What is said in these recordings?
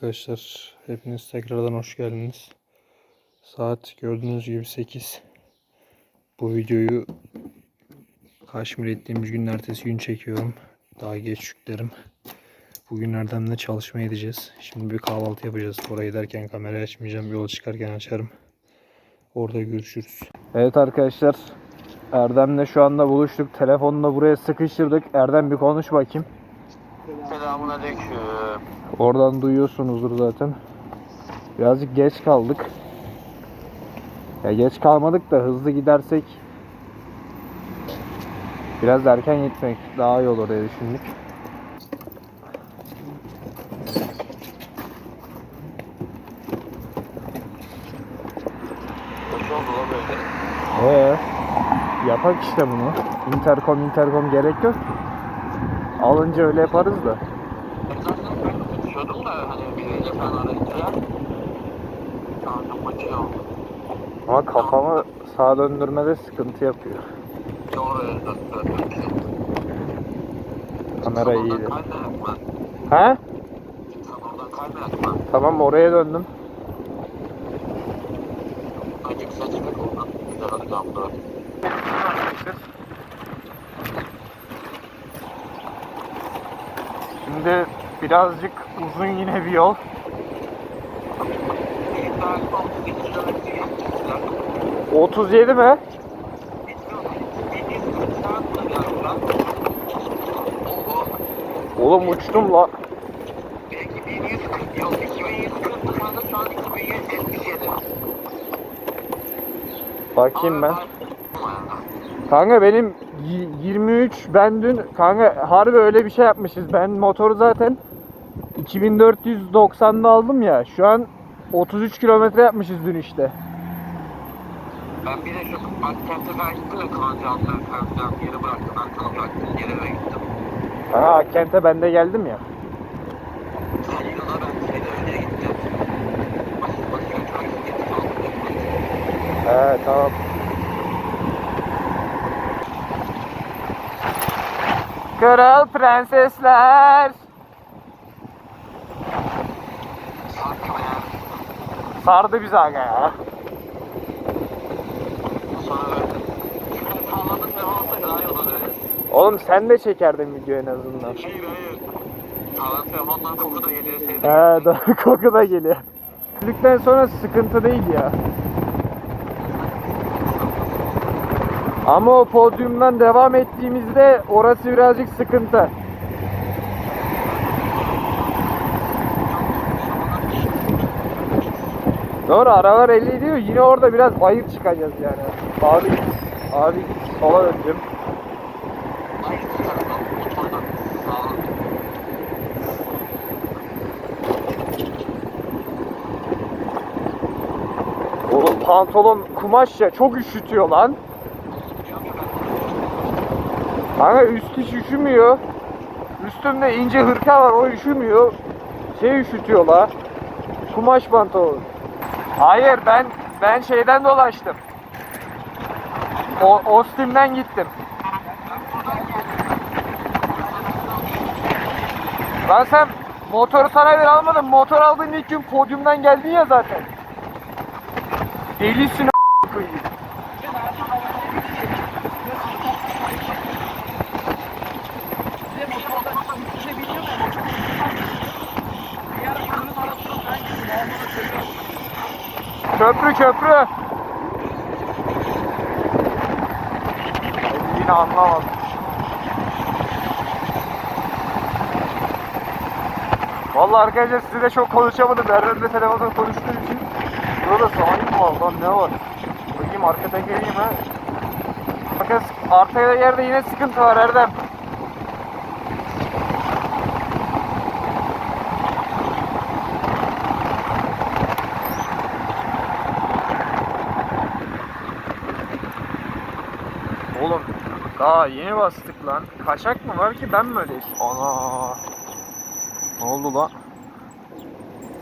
arkadaşlar. Hepiniz tekrardan hoş geldiniz. Saat gördüğünüz gibi 8. Bu videoyu Kaşmir ettiğimiz günün ertesi gün çekiyorum. Daha geç yüklerim. Bugün Erdem'le çalışmaya gideceğiz. Şimdi bir kahvaltı yapacağız. Oraya giderken kamerayı açmayacağım. Yola çıkarken açarım. Orada görüşürüz. Evet arkadaşlar. Erdem'le şu anda buluştuk. Telefonunu da buraya sıkıştırdık. Erdem bir konuş bakayım. Selamun aleyküm. Oradan duyuyorsunuzdur zaten. Birazcık geç kaldık. Ya geç kalmadık da hızlı gidersek biraz erken gitmek daha iyi olur diye düşündük. Ee, yapak işte bunu. Intercom intercom gerek yok. Alınca öyle yaparız da. Konuşuyordum da hani biriyle falan arayınca Ağzım açıyor. Ama kafamı sağa döndürmede sıkıntı yapıyor. Doğru. Kamera iyi. Oradan kaynayak mı? He? Sen oradan kaynayak mı? Tamam oraya döndüm. Oradan. Güzel. Şimdi birazcık uzun yine bir yol. Galiba 37 kilometre geçmişler. 37 mi? Bilmiyorum. 740 saat mı galiba? O Oğlum uçtum la. belki 1140 yok 2140 şu anda şu an 2177. Bakayım ben. Kanka benim y- 23 ben dün kanka harbi öyle bir şey yapmışız. Ben motoru zaten 2490'da aldım ya. Şu an 33 kilometre yapmışız dün işte. Ben bir de şu Akkent'e ben gittim de Kancağızları Kancağız geri bıraktım. Ben sana bıraktım geri eve gittim. Ha kente ben de geldim ya. Yola ben şeyde öyle gittim. Asıl başı götürmek aldım. He tamam. Kral prensesler. Sakin ya. Sardı bizi aga ya. Oğlum sen de çekerdin video en azından. Hayır hayır. Sağlam telefondan koku da geliyor. He doğru koku da geliyor. Öldükten sonra sıkıntı değil ya. Ama o podyumdan devam ettiğimizde orası birazcık sıkıntı. Doğru aralar 50 diyor yine orada biraz bayır çıkacağız yani. Abi abi sola döneceğim. Oğlum pantolon kumaş ya çok üşütüyor lan. Kanka üst hiç üşümüyor. Üstümde ince hırka var o üşümüyor. Şey üşütüyor la. Kumaş pantolon. Hayır ben ben şeyden dolaştım. O Ostim'den gittim. Lan sen motoru sana ver almadın. Motor aldığın ilk gün podyumdan geldin ya zaten. Delisin a** Köprü köprü. Yine anlamadım. Vallahi arkadaşlar size çok konuşamadım. Erdem'le telefonda konuştuğum için. Burada sahip var lan ne var? Bakayım arka tekeriyim ha. Arka, arka yerde yine sıkıntı var Erdem. Oğlum yeni bastık lan. Kaçak mı var ki ben mi öyle iş- Ana. Ne oldu lan?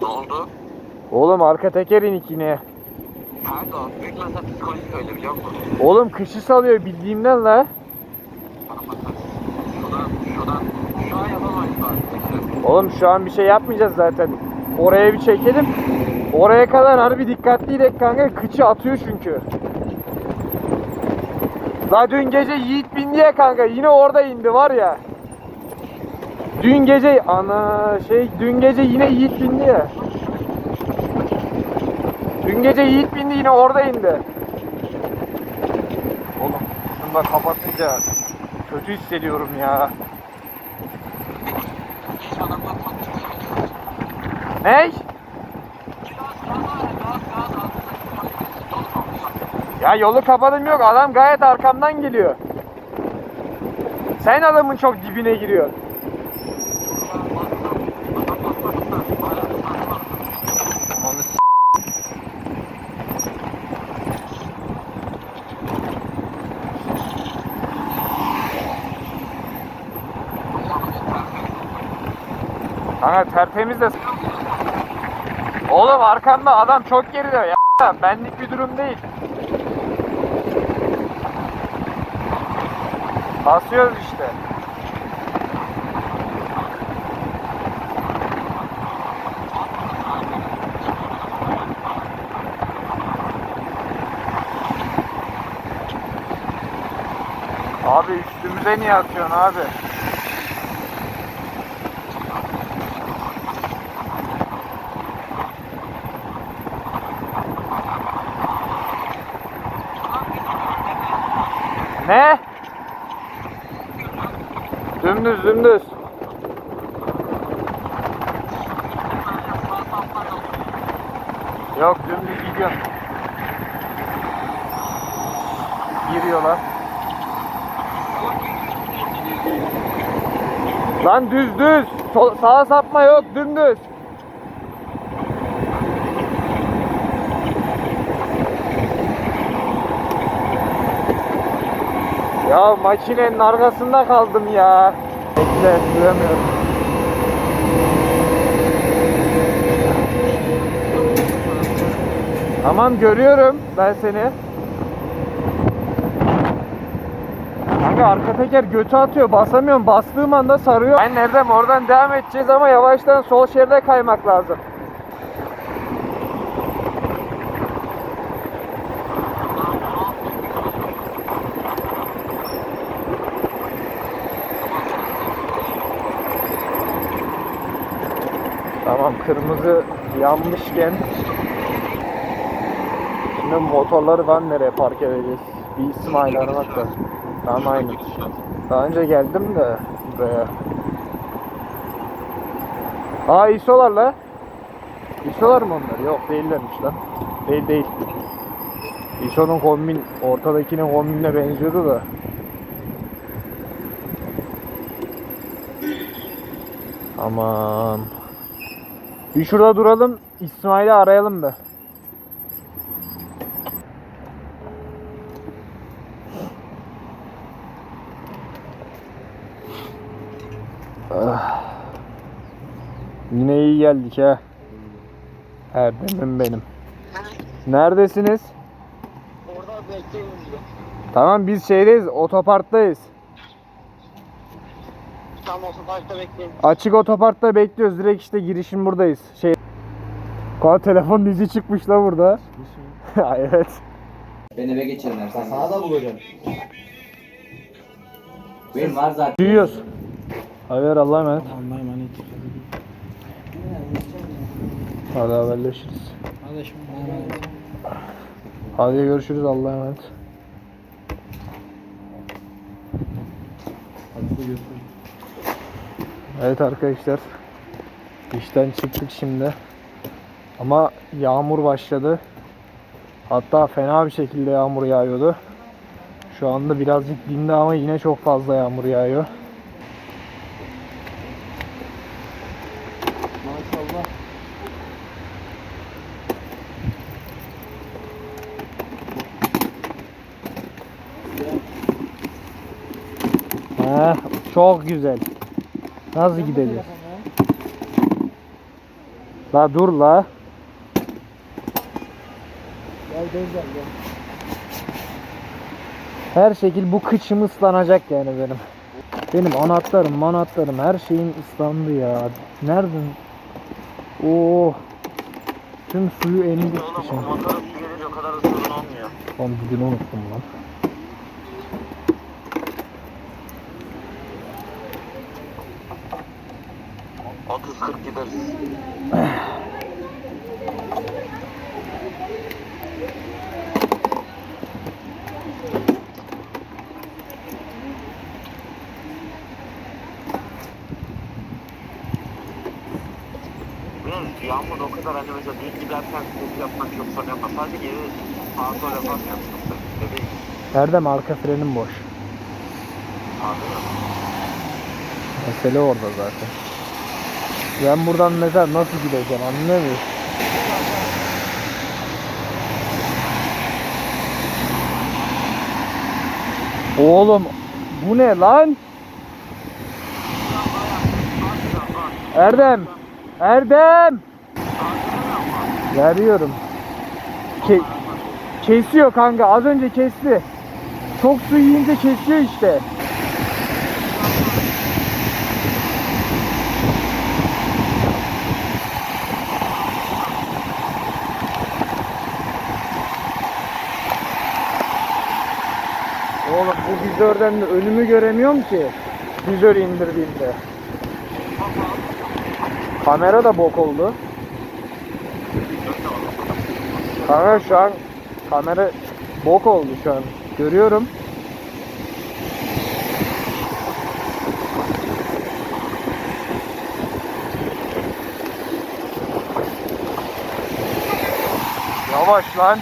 Ne oldu? Oğlum arka tekerin ikine. Kanka büyük mesela psikolojik öyle biliyor musun? Oğlum kışı salıyor bildiğimden la. Şuradan, şuradan, şu an yapamayız artık. Oğlum şu an bir şey yapmayacağız zaten. Oraya bir çekelim. Oraya kadar harbi dikkatliydek kanka. Kıçı atıyor çünkü. La dün gece Yiğit bindi ya kanka. Yine orada indi var ya. Dün gece ana şey dün gece yine Yiğit bindi ya. Dün gece Yiğit bindi yine orada indi. Oğlum şunu da kapatınca kötü hissediyorum ya. Ne? Ya yolu kapadım yok. Adam gayet arkamdan geliyor. Sen adamın çok dibine giriyor. Kanka tertemiz de Oğlum arkamda adam çok geride ya. Benlik bir durum değil. Basıyoruz işte. Abi üstümüze niye atıyorsun abi? Ne? Dümdüz dümdüz. Yok dümdüz gidiyorsun. Giriyorlar. Lan düz düz. Sol, sağa sapma yok dümdüz. Ya makinenin arkasında kaldım ya. Bekle, duyamıyorum. Tamam görüyorum ben seni. Kanka arka teker götü atıyor basamıyorum bastığım anda sarıyor. Ben nereden oradan devam edeceğiz ama yavaştan sol şeride kaymak lazım. Tamam kırmızı yanmışken Şimdi motorları ben nereye park edeceğiz? Bir İsmail aramak da. Tamam aynı. Daha önce geldim de buraya. Aa İsolar la. İsolar mı onlar? Yok değillermiş lan. Değil değil. İso'nun kombin ortadakinin kombinine benziyordu da. Aman. Bir şurada duralım. İsmail'i arayalım be. Ah. Yine iyi geldik ha. Erdem'im benim. Neredesiniz? Orada diyor. Tamam biz şeydeyiz, otoparktayız. Tam otoparkta bekleyin. Açık otoparkta bekliyoruz. Direkt işte girişin buradayız. Şey Kaan telefon dizi çıkmış la burada. Ha, evet. Ben eve geçerim sen. Sana da bulacağım. Benim var zaten. Duyuyoruz. Haber Allah'a emanet. Allah'a emanet. Hadi haberleşiriz. Allah'a emanet. Hadi görüşürüz Allah'a emanet. Evet arkadaşlar. İşten çıktık şimdi. Ama yağmur başladı. Hatta fena bir şekilde yağmur yağıyordu. Şu anda birazcık dindi ama yine çok fazla yağmur yağıyor. Maşallah. Heh, çok güzel. Nasıl gideceğiz? La dur la. Gel Denzel gel. Her şekil bu kıçım ıslanacak yani benim. Benim anahtarım, manatlarım her şeyim ıslandı ya. Nereden? Oo. Tüm suyu emdik Oğlum dışarı. motora su gelince o kadar da sorun olmuyor. Lan bugün unuttum lan. Biraz yağmur o kadar hani mesela düz giderken ses yapmak çok sorun yapmaz. Sadece geri sağa sola da değil. Erdem arka frenim boş. Anladın mı? Mesele orada zaten. Ben buradan mesela nasıl gideceğim anlamıyorum. Oğlum bu ne lan? Erdem! Erdem! Veriyorum. Ke kesiyor kanka az önce kesti. Çok su yiyince kesiyor işte. Oğlum bu vizörden de önümü göremiyorum ki. Vizörü indirdiğimde. Kamera da bok oldu. Kanka şu an kamera bok oldu şu an. Görüyorum. Yavaş lan.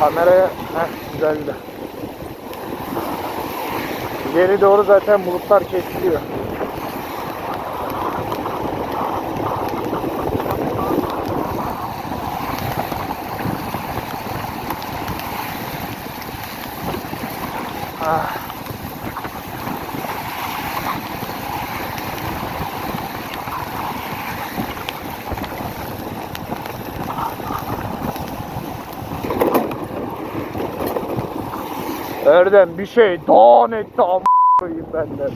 Kameraya heh, güzel güzel. Geri doğru zaten bulutlar kesiliyor. Erdem bir şey don etti am koyayım benden.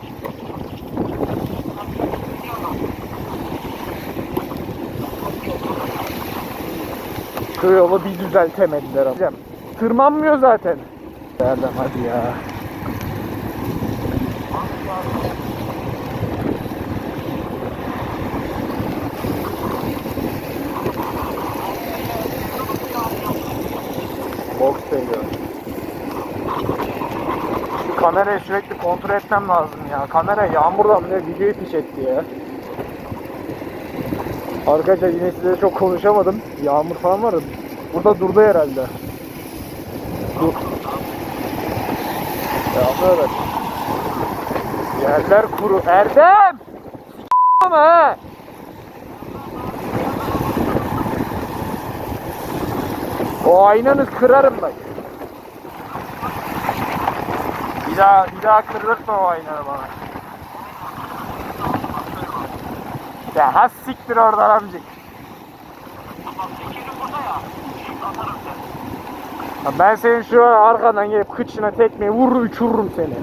Şu yolu bir düzeltemediler ama. Tırmanmıyor zaten. Erdem hadi ya. Box geliyor. Şu kamerayı sürekli kontrol etmem lazım ya. Kamera yağmurdan bile videoyu piç etti ya. Arkadaşlar yine size çok konuşamadım. Yağmur falan var. Burada durdu herhalde. Dur. Yağmur evet. Yerler kuru. Erdem! Ama ha! O aynanı kırarım bak. Bir daha, bir daha kırırtma o aynanı bana. Ya has siktir oradan amcık. Ya ben senin şu an arkadan gelip kıçına tekmeyi vurur uçururum seni.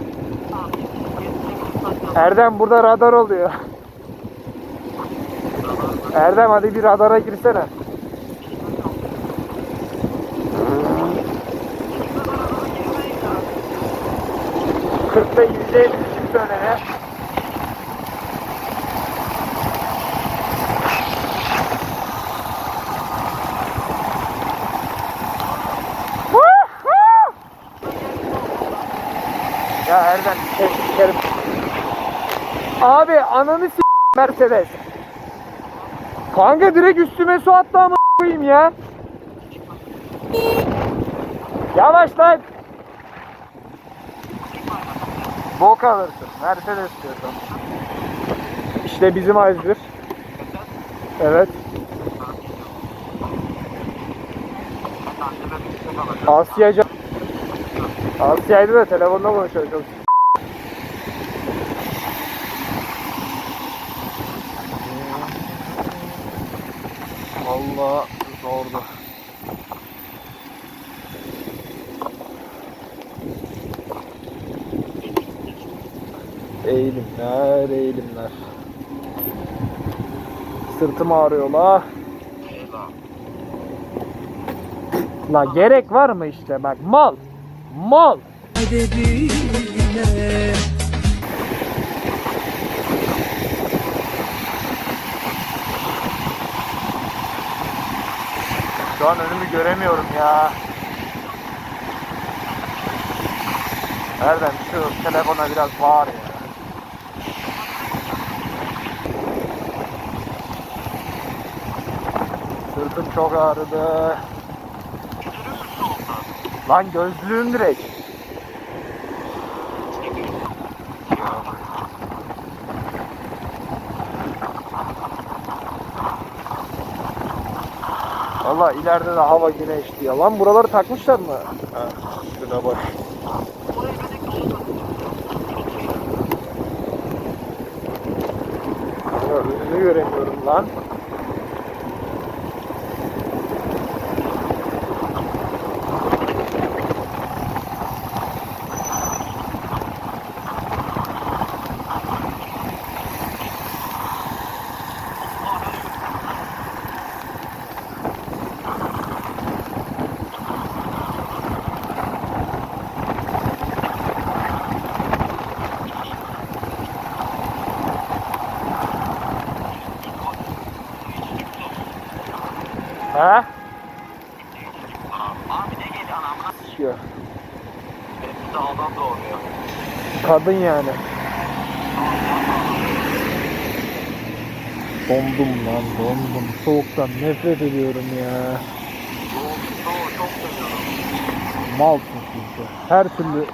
Erdem burada radar oluyor. Erdem hadi bir radara girsene. Kırkta yüzde çıktı önüne. Ya Erdem şey, sikerim. Abi ananı s*** Mercedes. Kanka direkt üstüme su attı ama koyayım ya. Yavaş lan. Bok alırsın. Mercedes diyorsan. İşte bizim Azir. Evet. Asyaca. Asya'ydı da telefonda konuşuyor çok. Sırtım ağrıyor la. La gerek var mı işte bak mal. Mal. Şu an önümü göremiyorum ya. Nereden şu telefona biraz bağır ya. Sırtım çok ağrıdı. Lan gözlüğüm direkt. Valla ileride de hava güneşli ya. Lan buraları takmışlar mı? Ha, şuna bak. Ya göremiyorum lan. Ha? Abi ne geliyor anamına? Sıçıyor. Benim dağdan doğuyor. Kadın yani. Dondum lan dondum. Soğuktan nefret ediyorum ya. Soğuk, soğuk çok seviyorum. Mal çünkü. Her türlü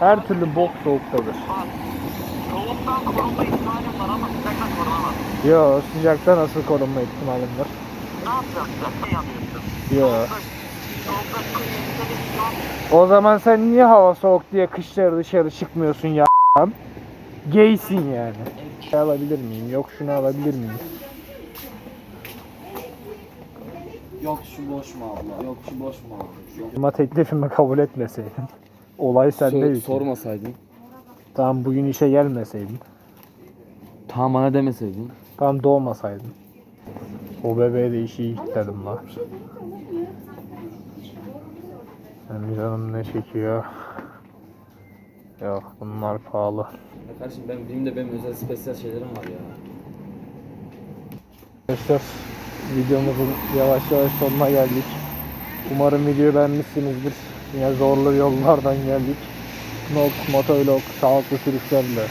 her türlü bok soğuktadır. Soğuktan. Yo sıcakta nasıl korunma ihtimalim var? Ne yapacağız? Sıcakta yanıyorsun. Yo. O zaman sen niye hava soğuk diye kışları dışarı çıkmıyorsun ya? Gaysin yani. Şey alabilir miyim? Yok şunu alabilir miyim? Yok şu boş mu abla? Yok şu boş mu? Yok. Ama teklifimi kabul etmeseydin. Olay sendeydi. sormasaydın. Tamam bugün işe gelmeseydin. Tamam bana demeseydin. Tam doğmasaydın. O bebeğe de işi ilk dedim la. Benim canım ne çekiyor? Yok bunlar pahalı. Ya kardeşim ben benim de benim özel spesiyel şeylerim var ya. Arkadaşlar videomuzun yavaş yavaş sonuna geldik. Umarım videoyu beğenmişsinizdir. Yine zorlu yollardan geldik. Nok, motovlog, sağlıklı sürüşlerle